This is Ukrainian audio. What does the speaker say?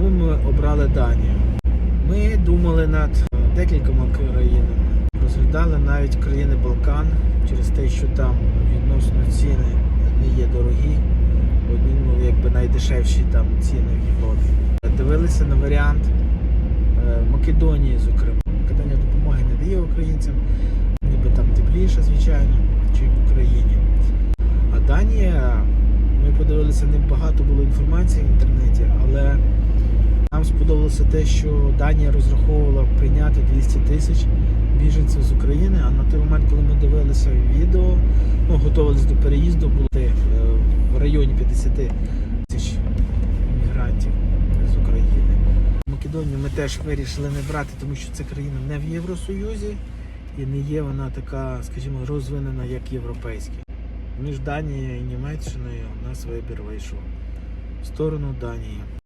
Чому ми обрали Данію? Ми думали над е, декількома країнами. Розглядали навіть країни Балкан через те, що там відносно ціни не є дорогі. Одні, ну, якби найдешевші там ціни в Європі. Дивилися на варіант е, Македонії, зокрема. Македонія допомоги не дає українцям, ніби там тепліше, звичайно, чи в Україні. А Данія, ми подивилися, небагато було інформації в інтернеті, але нам те, що Данія розраховувала прийняти 200 тисяч біженців з України. А на той момент, коли ми дивилися відео, ну, готувалися до переїзду, було е, в районі 50 тисяч мігрантів з України. Македонію ми теж вирішили не брати, тому що це країна не в Євросоюзі і не є вона така, скажімо, розвинена, як європейська. Між Данією і Німеччиною у нас вибір вийшов в сторону Данії.